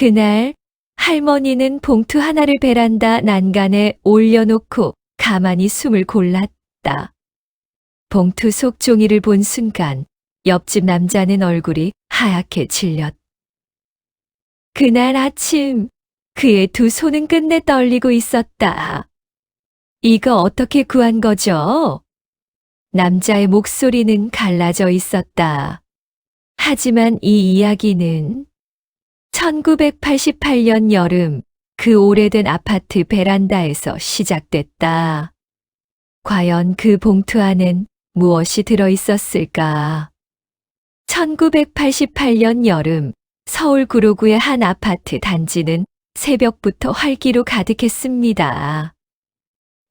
그날 할머니는 봉투 하나를 베란다 난간에 올려놓고 가만히 숨을 골랐다. 봉투 속 종이를 본 순간 옆집 남자는 얼굴이 하얗게 질렸다. 그날 아침 그의 두 손은 끝내 떨리고 있었다. 이거 어떻게 구한 거죠? 남자의 목소리는 갈라져 있었다. 하지만 이 이야기는 1988년 여름 그 오래된 아파트 베란다에서 시작됐다. 과연 그 봉투 안엔 무엇이 들어 있었을까? 1988년 여름 서울 구로구의 한 아파트 단지는 새벽부터 활기로 가득했습니다.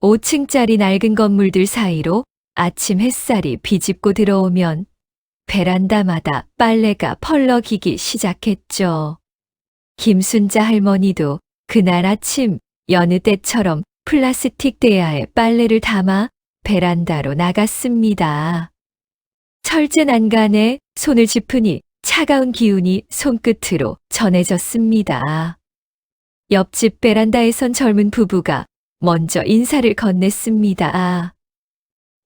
5층짜리 낡은 건물들 사이로 아침 햇살이 비집고 들어오면 베란다마다 빨래가 펄럭이기 시작했죠. 김순자 할머니도 그날 아침 여느 때처럼 플라스틱 대야에 빨래를 담아 베란다로 나갔습니다. 철제 난간에 손을 짚으니 차가운 기운이 손끝으로 전해졌습니다. 옆집 베란다에선 젊은 부부가 먼저 인사를 건넸습니다.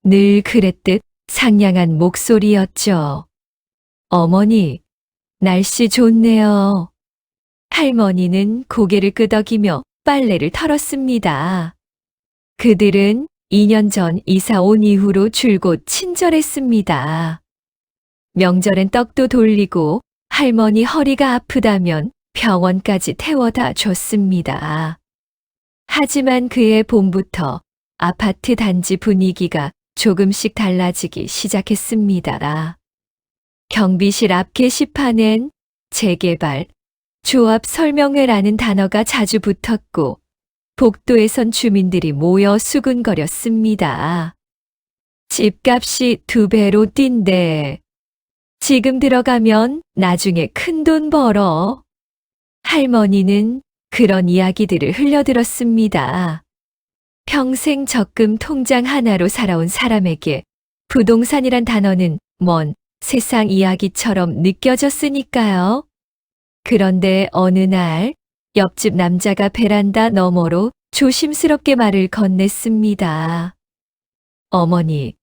늘 그랬듯 상냥한 목소리였죠. 어머니, 날씨 좋네요. 할머니는 고개를 끄덕이며 빨래를 털었습니다. 그들은 2년 전 이사 온 이후로 줄곧 친절했습니다. 명절엔 떡도 돌리고 할머니 허리가 아프다면 병원까지 태워다 줬습니다. 하지만 그의 봄부터 아파트 단지 분위기가 조금씩 달라지기 시작했습니다. 경비실 앞 게시판엔 재개발, 조합 설명회라는 단어가 자주 붙었고, 복도에선 주민들이 모여 수군거렸습니다. 집값이 두 배로 뛴대. 지금 들어가면 나중에 큰 돈 벌어. 할머니는 그런 이야기들을 흘려들었습니다. 평생 적금 통장 하나로 살아온 사람에게 부동산이란 단어는 먼 세상 이야기처럼 느껴졌으니까요. 그런데 어느 날 옆집 남자가 베란다 너머로 조심스럽게 말을 건넸습니다. 어머니,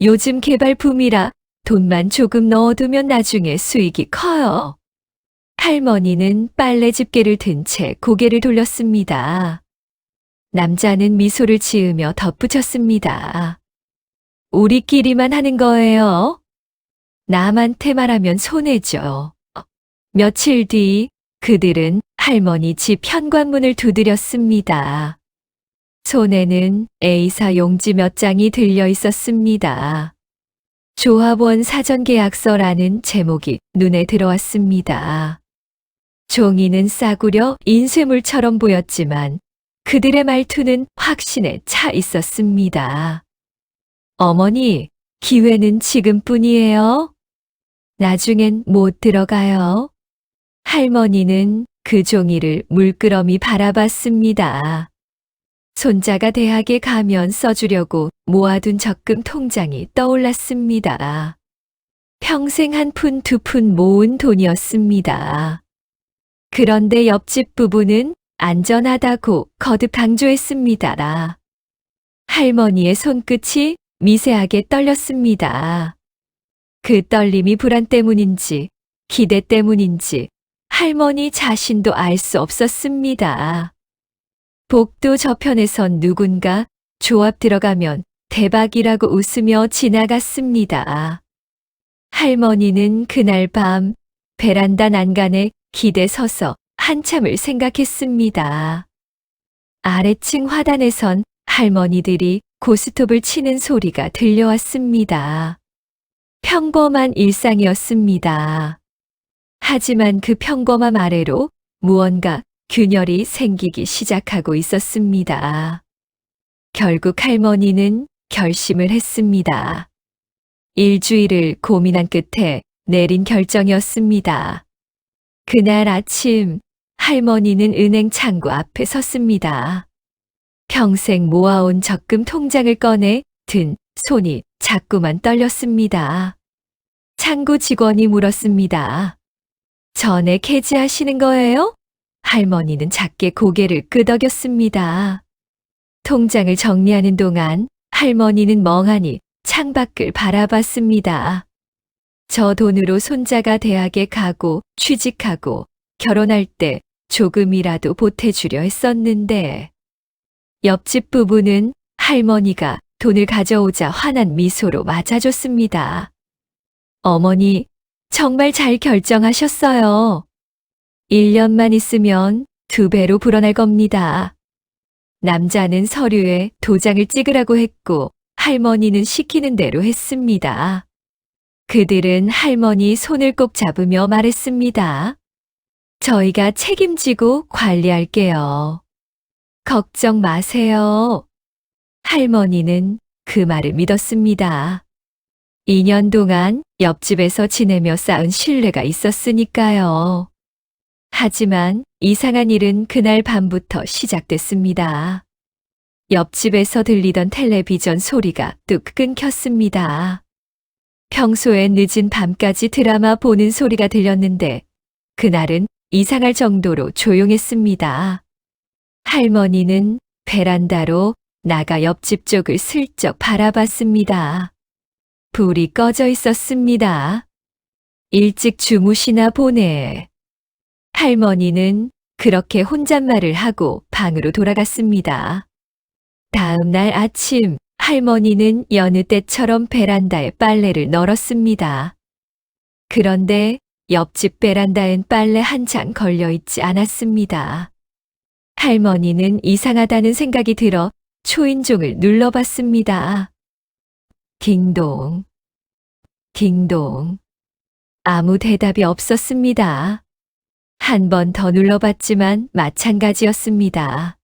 요즘 개발 붐이라 돈만 조금 넣어두면 나중에 수익이 커요. 할머니는 빨래 집게를 든 채 고개를 돌렸습니다. 남자는 미소를 지으며 덧붙였습니다. 우리끼리만 하는 거예요. 남한테 말하면 손해죠. 며칠 뒤 그들은 할머니 집 현관문을 두드렸습니다. 손에는 A사 용지 몇 장이 들려 있었습니다. 조합원 사전계약서라는 제목이 눈에 들어왔습니다. 종이는 싸구려 인쇄물처럼 보였지만 그들의 말투는 확신에 차 있었습니다. 어머니, 기회는 지금뿐이에요. 나중엔 못 들어가요. 할머니는 그 종이를 물끄러미 바라봤습니다. 손자가 대학에 가면 써주려고 모아둔 적금 통장이 떠올랐습니다. 평생 한 푼두푼 모은 돈이었습니다. 그런데 옆집 부부는 안전하다고 거듭 강조했습니다. 할머니의 손끝이 미세하게 떨렸습니다. 그 떨림이 불안 때문인지 기대 때문인지 할머니 자신도 알 수 없었습니다. 복도 저편에선 누군가 조합 들어가면 대박이라고 웃으며 지나갔습니다. 할머니는 그날 밤 베란다 난간에 기대 서서 한참을 생각했습니다. 아래층 화단에선 할머니들이 고스톱을 치는 소리가 들려왔습니다. 평범한 일상이었습니다. 하지만 그 평범함 아래로 무언가 균열이 생기기 시작하고 있었습니다. 결국 할머니는 결심을 했습니다. 일주일을 고민한 끝에 내린 결정이었습니다. 그날 아침 할머니는 은행 창구 앞에 섰습니다. 평생 모아온 적금 통장을 꺼내 든 손이 자꾸만 떨렸습니다. 창구 직원이 물었습니다. 전에 캐지하시는 거예요? 할머니는 작게 고개를 끄덕였습니다. 통장을 정리하는 동안 할머니는 멍하니 창밖을 바라봤습니다. 저 돈으로 손자가 대학에 가고 취직하고 결혼할 때 조금이라도 보태주려 했었는데 옆집 부부는 할머니가 돈을 가져오자 환한 미소로 맞아줬습니다. 어머니, 정말 잘 결정하셨어요. 1년만 있으면 두 배로 불어날 겁니다. 남자는 서류에 도장을 찍으라고 했고 할머니는 시키는 대로 했습니다. 그들은 할머니 손을 꼭 잡으며 말했습니다. 저희가 책임지고 관리할게요. 걱정 마세요. 할머니는 그 말을 믿었습니다. 2년 동안 옆집에서 지내며 쌓은 신뢰가 있었으니까요. 하지만 이상한 일은 그날 밤부터 시작됐습니다. 옆집에서 들리던 텔레비전 소리가 뚝 끊겼습니다. 평소엔 늦은 밤까지 드라마 보는 소리가 들렸는데 그날은 이상할 정도로 조용했습니다. 할머니는 베란다로 나가 옆집 쪽을 슬쩍 바라봤습니다. 불이 꺼져 있었습니다. 일찍 주무시나 보네. 할머니는 그렇게 혼잣말을 하고 방으로 돌아갔습니다. 다음 날 아침 할머니는 여느 때처럼 베란다에 빨래를 널었습니다. 그런데 옆집 베란다엔 빨래 한 장 걸려 있지 않았습니다. 할머니는 이상하다는 생각이 들어 초인종을 눌러봤습니다. 딩동, 딩동. 아무 대답이 없었습니다. 한 번 더 눌러봤지만 마찬가지였습니다.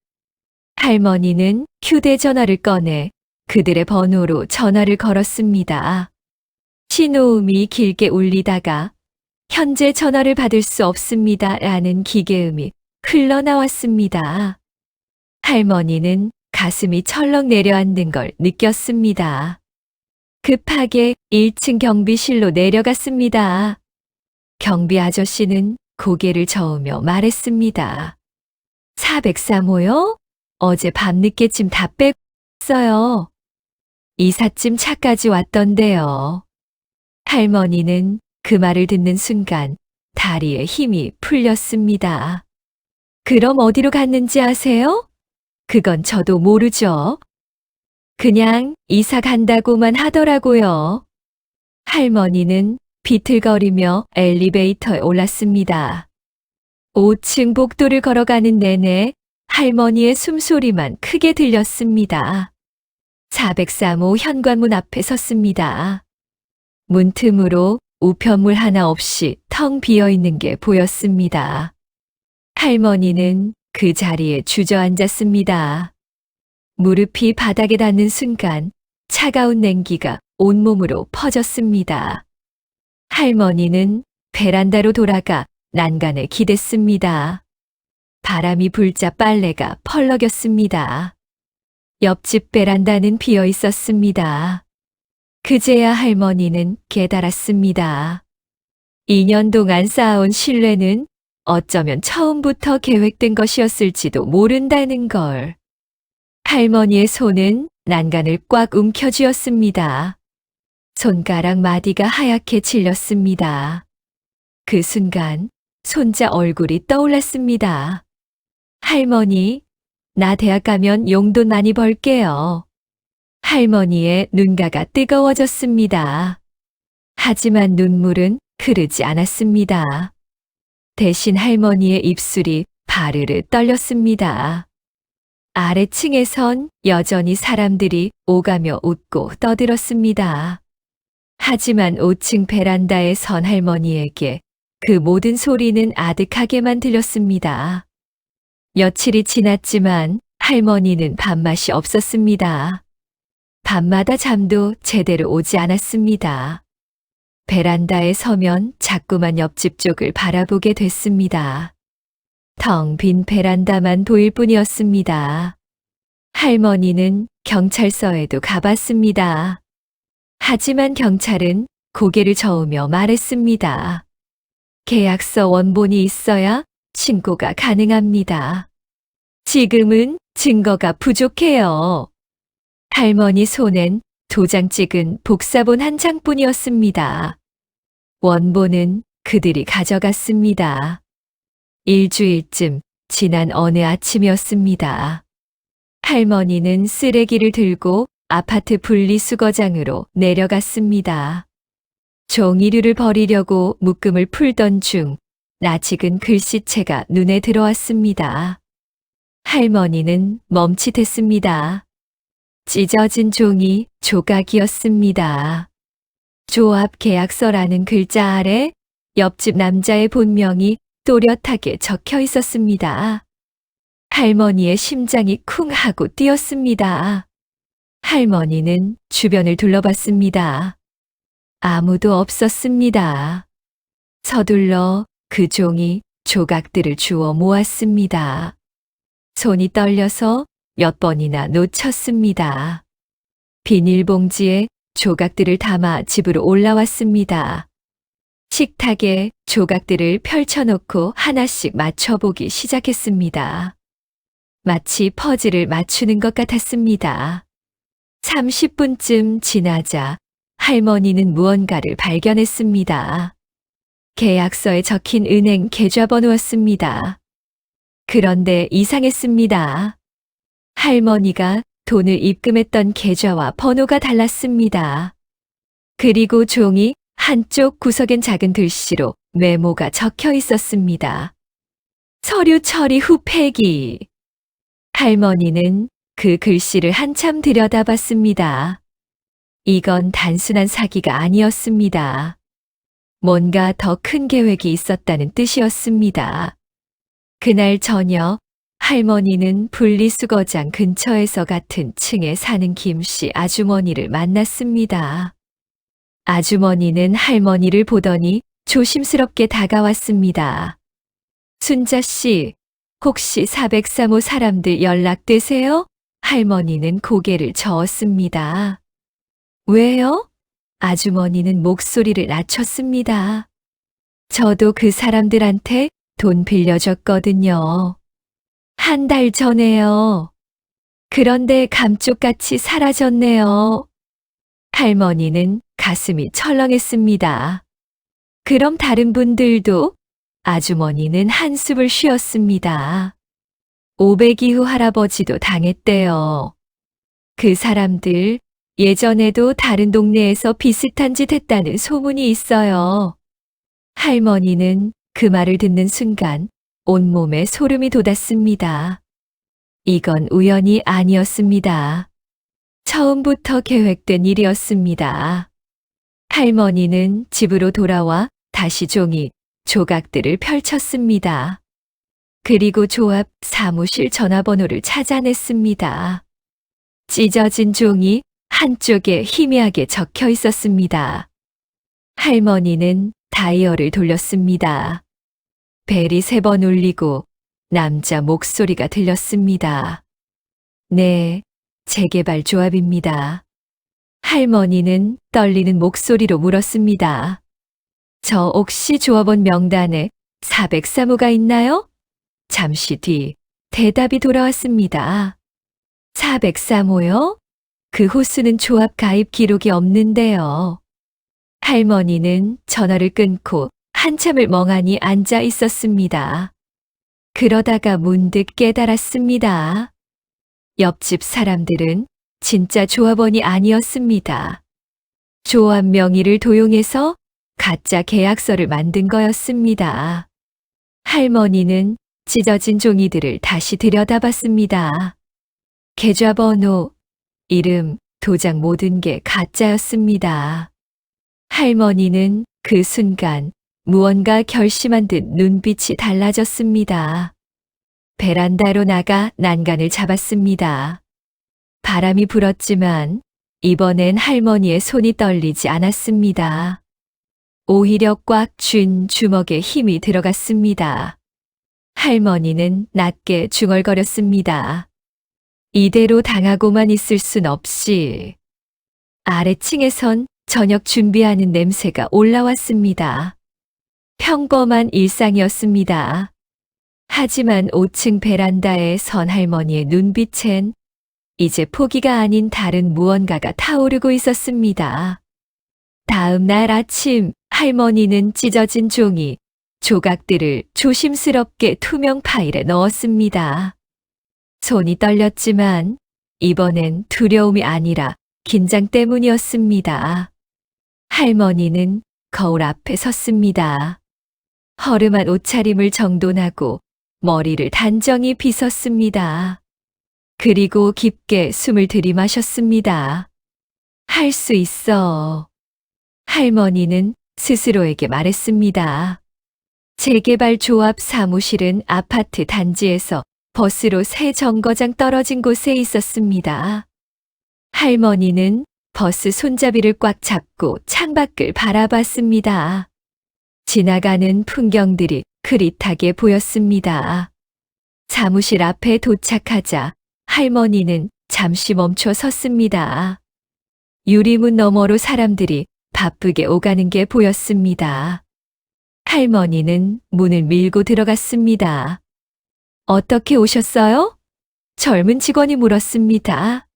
할머니는 휴대전화를 꺼내 그들의 번호로 전화를 걸었습니다. 신호음이 길게 울리다가 현재 전화를 받을 수 없습니다. 라는 기계음이 흘러나왔습니다. 할머니는 가슴이 철렁 내려앉는 걸 느꼈습니다. 급하게 1층 경비실로 내려갔습니다. 경비 아저씨는 고개를 저으며 말했습니다. 403호요? 어제 밤늦게쯤 다 뺐어요. 이삿짐 차까지 왔던데요. 할머니는 그 말을 듣는 순간 다리에 힘이 풀렸습니다. 그럼 어디로 갔는지 아세요? 그건 저도 모르죠. 그냥 이사 간다고만 하더라고요. 할머니는 비틀거리며 엘리베이터에 올랐습니다. 5층 복도를 걸어가는 내내 할머니의 숨소리만 크게 들렸습니다. 403호 현관문 앞에 섰습니다. 문틈으로 우편물 하나 없이 텅 비어 있는 게 보였습니다. 할머니는 그 자리에 주저앉았습니다. 무릎이 바닥에 닿는 순간 차가운 냉기가 온몸으로 퍼졌습니다. 할머니는 베란다로 돌아가 난간에 기댔습니다. 바람이 불자 빨래가 펄럭였습니다. 옆집 베란다는 비어 있었습니다. 그제야 할머니는 깨달았습니다. 2년 동안 쌓아온 신뢰는 어쩌면 처음부터 계획된 것이었을지도 모른다는 걸. 할머니의 손은 난간을 꽉 움켜쥐었습니다. 손가락 마디가 하얗게 질렸습니다. 그 순간 손자 얼굴이 떠올랐습니다. 할머니, 나 대학 가면 용돈 많이 벌게요. 할머니의 눈가가 뜨거워졌습니다. 하지만 눈물은 흐르지 않았습니다. 대신 할머니의 입술이 바르르 떨렸습니다. 아래층에선 여전히 사람들이 오가며 웃고 떠들었습니다. 하지만 5층 베란다에 선 할머니에게 그 모든 소리는 아득하게만 들렸습니다. 며칠이 지났지만 할머니는 밥맛이 없었습니다. 밤마다 잠도 제대로 오지 않았습니다. 베란다에 서면 자꾸만 옆집 쪽을 바라보게 됐습니다. 텅 빈 베란다만 보일 뿐이었습니다. 할머니는 경찰서에도 가봤습니다. 하지만 경찰은 고개를 저으며 말했습니다. 계약서 원본이 있어야 신고가 가능합니다. 지금은 증거가 부족해요. 할머니 손엔 도장 찍은 복사본 한 장뿐이었습니다. 원본은 그들이 가져갔습니다. 일주일쯤 지난 어느 아침이었습니다. 할머니는 쓰레기를 들고 아파트 분리수거장으로 내려갔습니다. 종이류를 버리려고 묶음을 풀던 중 낯익은 글씨체가 눈에 들어왔습니다. 할머니는 멈칫했습니다. 찢어진 종이 조각이었습니다. 조합 계약서라는 글자 아래 옆집 남자의 본명이 또렷하게 적혀 있었습니다. 할머니의 심장이 쿵 하고 뛰었습니다. 할머니는 주변을 둘러봤습니다. 아무도 없었습니다. 서둘러 그 종이 조각들을 주워 모았습니다. 손이 떨려서 몇 번이나 놓쳤습니다. 비닐봉지에 조각들을 담아 집으로 올라왔습니다. 식탁에 조각들을 펼쳐놓고 하나씩 맞춰보기 시작했습니다. 마치 퍼즐을 맞추는 것 같았습니다. 30분쯤 지나자 할머니는 무언가를 발견했습니다. 계약서에 적힌 은행 계좌번호였습니다. 그런데 이상했습니다. 할머니가 돈을 입금했던 계좌와 번호가 달랐습니다. 그리고 종이 한쪽 구석엔 작은 글씨로 메모가 적혀 있었습니다. 서류 처리 후 폐기. 할머니는 그 글씨를 한참 들여다봤습니다. 이건 단순한 사기가 아니었습니다. 뭔가 더 큰 계획이 있었다는 뜻이었습니다. 그날 저녁 할머니는 분리수거장 근처에서 같은 층에 사는 김씨 아주머니를 만났습니다. 아주머니는 할머니를 보더니 조심스럽게 다가왔습니다. 순자 씨, 혹시 403호 사람들 연락되세요? 할머니는 고개를 저었습니다. 왜요? 아주머니는 목소리를 낮췄습니다. 저도 그 사람들한테 돈 빌려줬거든요. 한 달 전에요. 그런데 감쪽같이 사라졌네요. 할머니는 가슴이 철렁했습니다. 그럼 다른 분들도 아주머니는 한숨을 쉬었습니다. 500이후 할아버지도 당했대요. 그 사람들 예전에도 다른 동네에서 비슷한 짓 했다는 소문이 있어요. 할머니는 그 말을 듣는 순간 온몸에 소름이 돋았습니다. 이건 우연이 아니었습니다. 처음부터 계획된 일이었습니다. 할머니는 집으로 돌아와 다시 종이 조각들을 펼쳤습니다. 그리고 조합 사무실 전화번호를 찾아냈습니다. 찢어진 종이 한쪽에 희미하게 적혀 있었습니다. 할머니는 다이얼을 돌렸습니다. 벨이 세 번 울리고 남자 목소리가 들렸습니다. 네, 재개발 조합입니다. 할머니는 떨리는 목소리로 물었습니다. 저 혹시 조합원 명단에 403호가 있나요? 잠시 뒤 대답이 돌아왔습니다. 403호요? 그 호수는 조합 가입 기록이 없는데요. 할머니는 전화를 끊고 한참을 멍하니 앉아 있었습니다. 그러다가 문득 깨달았습니다. 옆집 사람들은 진짜 조합원이 아니었습니다. 조합 명의를 도용해서 가짜 계약서를 만든 거였습니다. 할머니는 찢어진 종이들을 다시 들여다봤습니다. 계좌번호, 이름, 도장 모든 게 가짜였습니다. 할머니는 그 순간 무언가 결심한 듯 눈빛이 달라졌습니다. 베란다로 나가 난간을 잡았습니다. 바람이 불었지만 이번엔 할머니의 손이 떨리지 않았습니다. 오히려 꽉 쥔 주먹에 힘이 들어갔습니다. 할머니는 낮게 중얼거렸습니다. 이대로 당하고만 있을 순 없이 아래층에선 저녁 준비하는 냄새가 올라왔습니다. 평범한 일상이었습니다. 하지만 5층 베란다에 선 할머니의 눈빛엔 이제 포기가 아닌 다른 무언가가 타오르고 있었습니다. 다음 날 아침 할머니는 찢어진 종이 조각들을 조심스럽게 투명 파일에 넣었습니다. 손이 떨렸지만 이번엔 두려움이 아니라 긴장 때문이었습니다. 할머니는 거울 앞에 섰습니다. 허름한 옷차림을 정돈하고 머리를 단정히 빗었습니다. 그리고 깊게 숨을 들이마셨습니다. 할 수 있어. 할머니는 스스로에게 말했습니다. 재개발 조합 사무실은 아파트 단지에서 버스로 세 정거장 떨어진 곳에 있었습니다. 할머니는 버스 손잡이를 꽉 잡고 창밖을 바라봤습니다. 지나가는 풍경들이 그릿하게 보였습니다. 사무실 앞에 도착하자 할머니는 잠시 멈춰 섰습니다. 유리문 너머로 사람들이 바쁘게 오가는 게 보였습니다. 할머니는 문을 밀고 들어갔습니다. 어떻게 오셨어요? 젊은 직원이 물었습니다.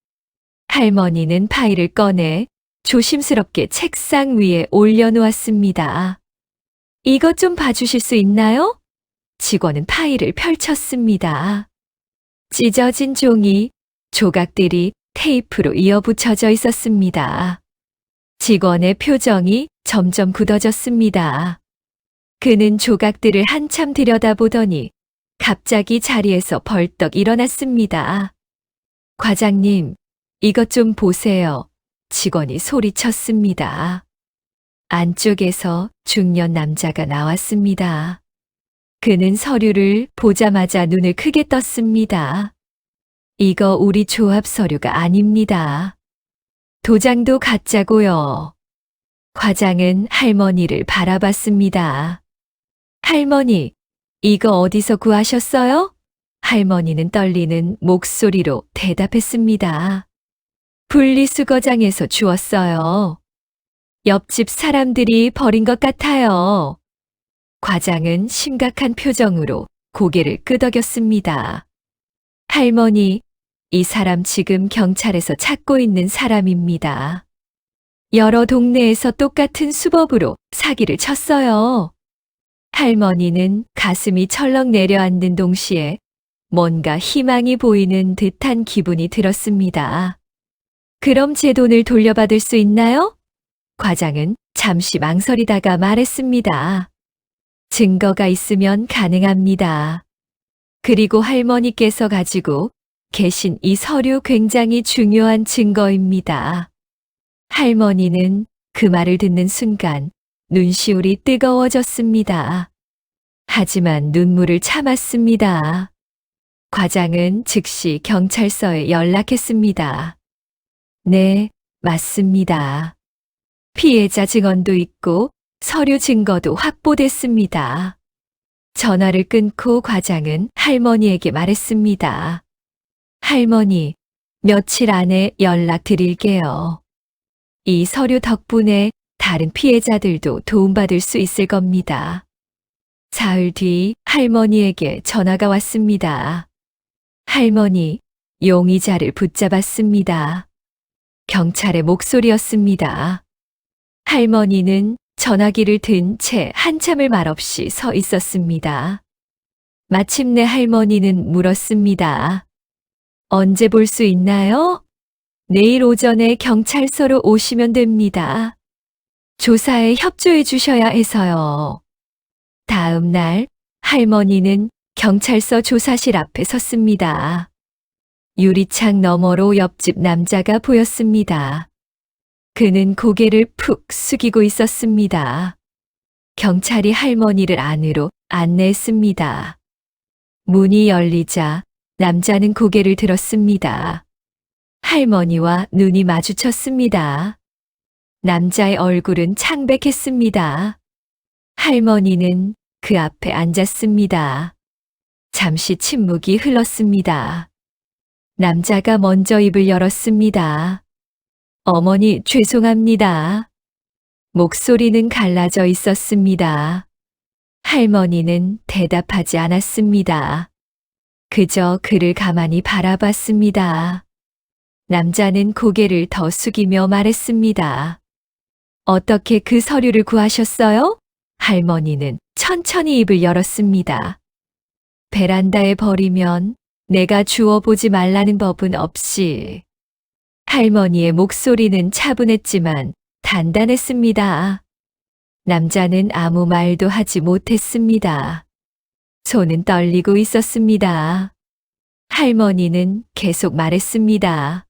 할머니는 파일을 꺼내 조심스럽게 책상 위에 올려놓았습니다. 이것 좀 봐주실 수 있나요? 직원은 파일을 펼쳤습니다. 찢어진 종이, 조각들이 테이프로 이어붙여져 있었습니다. 직원의 표정이 점점 굳어졌습니다. 그는 조각들을 한참 들여다보더니 갑자기 자리에서 벌떡 일어났습니다. 과장님, 이것 좀 보세요. 직원이 소리쳤습니다. 안쪽에서 중년 남자가 나왔습니다. 그는 서류를 보자마자 눈을 크게 떴습니다. 이거 우리 조합 서류가 아닙니다. 도장도 가짜고요. 과장은 할머니를 바라봤습니다. 할머니, 이거 어디서 구하셨어요? 할머니는 떨리는 목소리로 대답했습니다. 분리수거장에서 주웠어요. 옆집 사람들이 버린 것 같아요. 과장은 심각한 표정으로 고개를 끄덕였습니다. 할머니, 이 사람 지금 경찰에서 찾고 있는 사람입니다. 여러 동네에서 똑같은 수법으로 사기를 쳤어요. 할머니는 가슴이 철렁 내려앉는 동시에 뭔가 희망이 보이는 듯한 기분이 들었습니다. 그럼 제 돈을 돌려받을 수 있나요? 과장은 잠시 망설이다가 말했습니다. 증거가 있으면 가능합니다. 그리고 할머니께서 가지고 계신 이 서류 굉장히 중요한 증거입니다. 할머니는 그 말을 듣는 순간 눈시울이 뜨거워졌습니다. 하지만 눈물을 참았습니다. 과장은 즉시 경찰서에 연락했습니다. 네, 맞습니다. 피해자 증언도 있고 서류 증거도 확보됐습니다. 전화를 끊고 과장은 할머니에게 말했습니다. 할머니, 며칠 안에 연락드릴게요. 이 서류 덕분에 다른 피해자들도 도움받을 수 있을 겁니다. 사흘 뒤 할머니에게 전화가 왔습니다. 할머니, 용의자를 붙잡았습니다. 경찰의 목소리였습니다. 할머니는 전화기를 든 채 한참을 말없이 서 있었습니다. 마침내 할머니는 물었습니다. 언제 볼 수 있나요? 내일 오전에 경찰서로 오시면 됩니다. 조사에 협조해 주셔야 해서요. 다음 날 할머니는 경찰서 조사실 앞에 섰습니다. 유리창 너머로 옆집 남자가 보였습니다. 그는 고개를 푹 숙이고 있었습니다. 경찰이 할머니를 안으로 안내했습니다. 문이 열리자 남자는 고개를 들었습니다. 할머니와 눈이 마주쳤습니다. 남자의 얼굴은 창백했습니다. 할머니는 그 앞에 앉았습니다. 잠시 침묵이 흘렀습니다. 남자가 먼저 입을 열었습니다. 어머니, 죄송합니다. 목소리는 갈라져 있었습니다. 할머니는 대답하지 않았습니다. 그저 그를 가만히 바라봤습니다. 남자는 고개를 더 숙이며 말했습니다. 어떻게 그 서류를 구하셨어요? 할머니는 천천히 입을 열었습니다. 베란다에 버리면 내가 주워보지 말라는 법은 없이. 할머니의 목소리는 차분했지만 단단했습니다. 남자는 아무 말도 하지 못했습니다. 손은 떨리고 있었습니다. 할머니는 계속 말했습니다.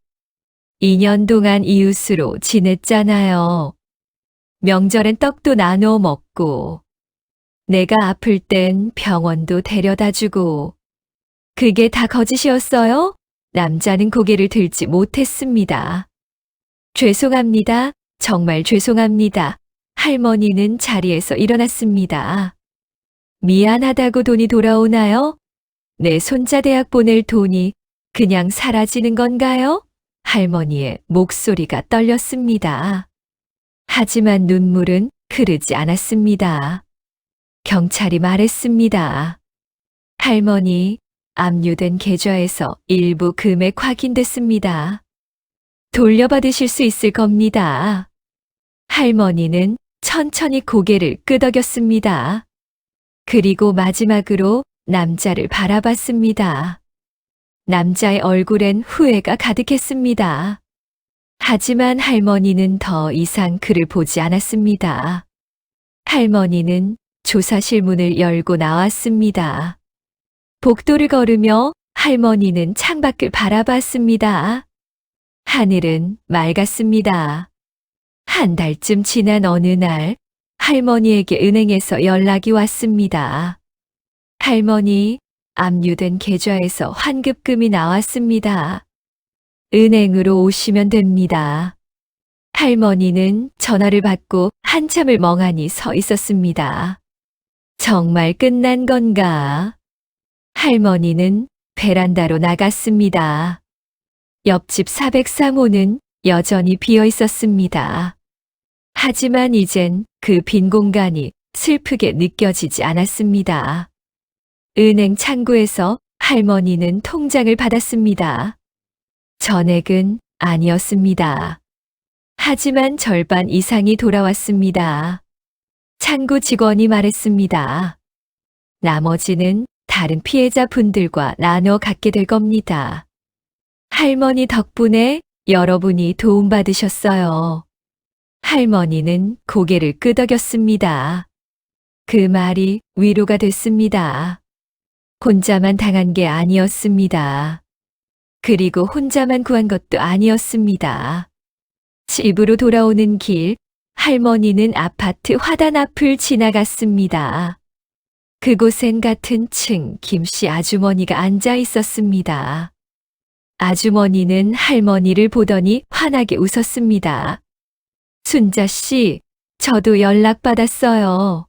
2년 동안 이웃으로 지냈잖아요. 명절엔 떡도 나눠 먹고, 내가 아플 땐 병원도 데려다 주고, 그게 다 거짓이었어요? 남자는 고개를 들지 못했습니다. 죄송합니다. 정말 죄송합니다. 할머니는 자리에서 일어났습니다. 미안하다고 돈이 돌아오나요? 내 손자 대학 보낼 돈이 그냥 사라지는 건가요? 할머니의 목소리가 떨렸습니다. 하지만 눈물은 흐르지 않았습니다. 경찰이 말했습니다. 할머니, 압류된 계좌에서 일부 금액 확인됐습니다. 돌려받으실 수 있을 겁니다. 할머니는 천천히 고개를 끄덕였습니다. 그리고 마지막으로 남자를 바라봤습니다. 남자의 얼굴엔 후회가 가득했습니다. 하지만 할머니는 더 이상 그를 보지 않았습니다. 할머니는 조사실 문을 열고 나왔습니다. 복도를 걸으며 할머니는 창밖을 바라봤습니다. 하늘은 맑았습니다. 한 달쯤 지난 어느 날 할머니에게 은행에서 연락이 왔습니다. 할머니, 압류된 계좌에서 환급금이 나왔습니다. 은행으로 오시면 됩니다. 할머니는 전화를 받고 한참을 멍하니 서 있었습니다. 정말 끝난 건가? 할머니는 베란다로 나갔습니다. 옆집 403호는 여전히 비어 있었습니다. 하지만 이젠 그 빈 공간이 슬프게 느껴지지 않았습니다. 은행 창구에서 할머니는 통장을 받았습니다. 전액은 아니었습니다. 하지만 절반 이상이 돌아왔습니다. 창구 직원이 말했습니다. 나머지는 다른 피해자 분들과 나눠 갖게 될 겁니다. 할머니 덕분에 여러분이 도움받으셨어요. 할머니는 고개를 끄덕였습니다. 그 말이 위로가 됐습니다. 혼자만 당한 게 아니었습니다. 그리고 혼자만 구한 것도 아니었습니다. 집으로 돌아오는 길, 할머니는 아파트 화단 앞을 지나갔습니다. 그곳엔 같은 층 김씨 아주머니가 앉아 있었습니다. 아주머니는 할머니를 보더니 환하게 웃었습니다. 순자 씨, 저도 연락받았어요.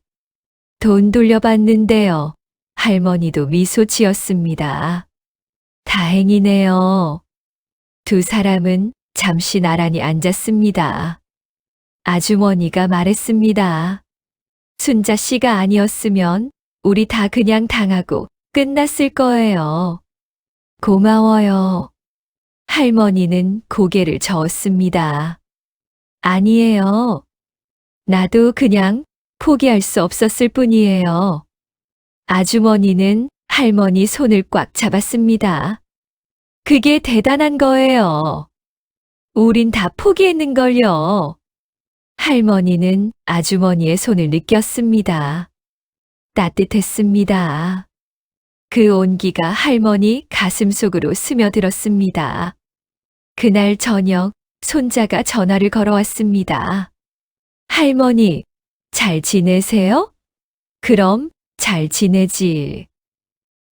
돈 돌려받는데요. 할머니도 미소 지었습니다. 다행이네요. 두 사람은 잠시 나란히 앉았습니다. 아주머니가 말했습니다. 순자 씨가 아니었으면 우리 다 그냥 당하고 끝났을 거예요. 고마워요. 할머니는 고개를 저었습니다. 아니에요. 나도 그냥 포기할 수 없었을 뿐이에요. 아주머니는 할머니 손을 꽉 잡았습니다. 그게 대단한 거예요. 우린 다 포기했는걸요. 할머니는 아주머니의 손을 느꼈습니다. 따뜻했습니다. 그 온기가 할머니 가슴 속으로 스며들었습니다. 그날 저녁 손자가 전화를 걸어왔습니다. 할머니, 잘 지내세요? 그럼 잘 지내지.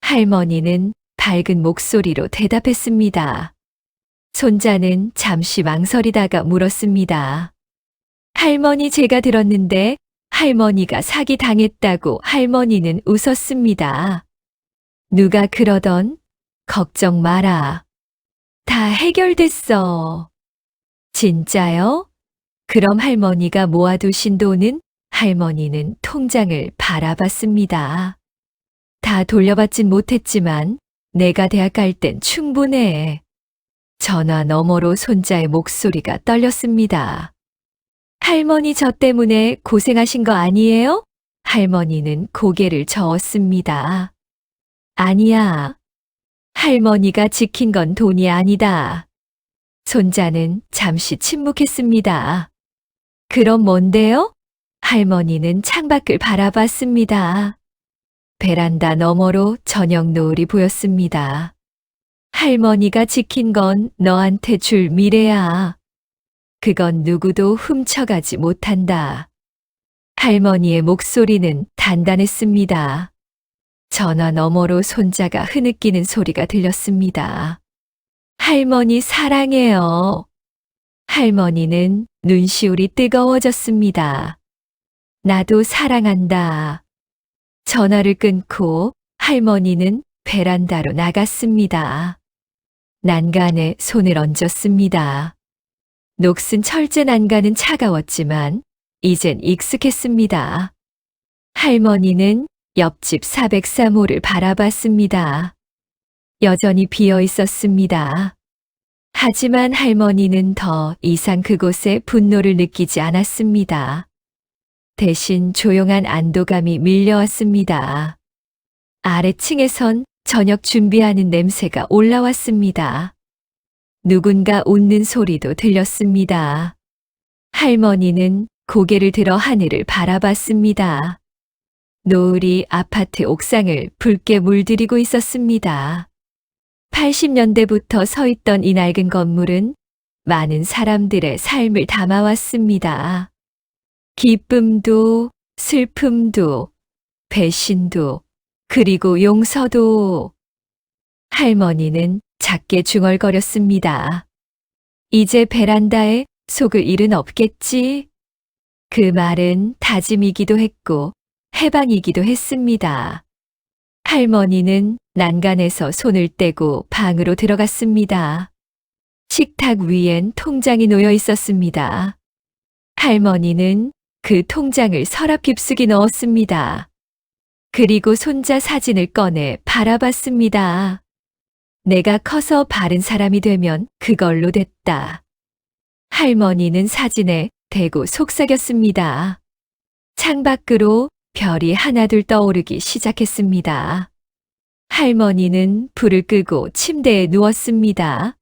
할머니는 밝은 목소리로 대답했습니다. 손자는 잠시 망설이다가 물었습니다. 할머니 제가 들었는데 할머니가 사기 당했다고 할머니는 웃었습니다. 누가 그러던 걱정 마라. 다 해결됐어. 진짜요? 그럼 할머니가 모아두신 돈은 할머니는 통장을 바라봤습니다. 다 돌려받진 못했지만 내가 대학 갈 땐 충분해. 전화 너머로 손자의 목소리가 떨렸습니다. 할머니 저 때문에 고생하신 거 아니에요? 할머니는 고개를 저었습니다. 아니야. 할머니가 지킨 건 돈이 아니다. 손자는 잠시 침묵했습니다. 그럼 뭔데요? 할머니는 창밖을 바라봤습니다. 베란다 너머로 저녁 노을이 보였습니다. 할머니가 지킨 건 너한테 줄 미래야. 그건 누구도 훔쳐가지 못한다. 할머니의 목소리는 단단했습니다. 전화 너머로 손자가 흐느끼는 소리가 들렸습니다. 할머니 사랑해요. 할머니는 눈시울이 뜨거워졌습니다. 나도 사랑한다. 전화를 끊고 할머니는 베란다로 나갔습니다. 난간에 손을 얹었습니다. 녹슨 철제 난간은 차가웠지만 이젠 익숙했습니다. 할머니는 옆집 403호를 바라봤습니다. 여전히 비어 있었습니다. 하지만 할머니는 더 이상 그곳에 분노를 느끼지 않았습니다. 대신 조용한 안도감이 밀려왔습니다. 아래층에선 저녁 준비하는 냄새가 올라왔습니다. 누군가 웃는 소리도 들렸습니다. 할머니는 고개를 들어 하늘을 바라봤습니다. 노을이 아파트 옥상을 붉게 물들이고 있었습니다. 80년대부터 서 있던 이 낡은 건물은 많은 사람들의 삶을 담아왔습니다. 기쁨도, 슬픔도, 배신도, 그리고 용서도. 할머니는 작게 중얼거렸습니다. 이제 베란다에 속을 일은 없겠지? 그 말은 다짐이기도 했고 해방이기도 했습니다. 할머니는 난간에서 손을 떼고 방으로 들어갔습니다. 식탁 위엔 통장이 놓여 있었습니다. 할머니는 그 통장을 서랍 깊숙이 넣었습니다. 그리고 손자 사진을 꺼내 바라봤습니다. 내가 커서 바른 사람이 되면 그걸로 됐다. 할머니는 사진에 대고 속삭였습니다. 창밖으로 별이 하나둘 떠오르기 시작했습니다. 할머니는 불을 끄고 침대에 누웠습니다.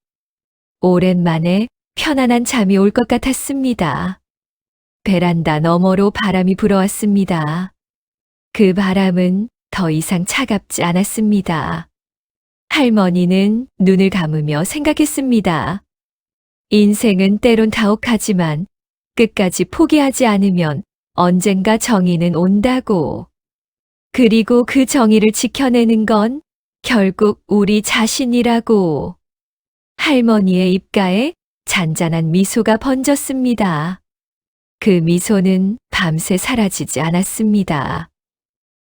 오랜만에 편안한 잠이 올 것 같았습니다. 베란다 너머로 바람이 불어왔습니다. 그 바람은 더 이상 차갑지 않았습니다. 할머니는 눈을 감으며 생각했습니다. 인생은 때론 가혹하지만 끝까지 포기하지 않으면 언젠가 정의는 온다고. 그리고 그 정의를 지켜내는 건 결국 우리 자신이라고. 할머니의 입가에 잔잔한 미소가 번졌습니다. 그 미소는 밤새 사라지지 않았습니다.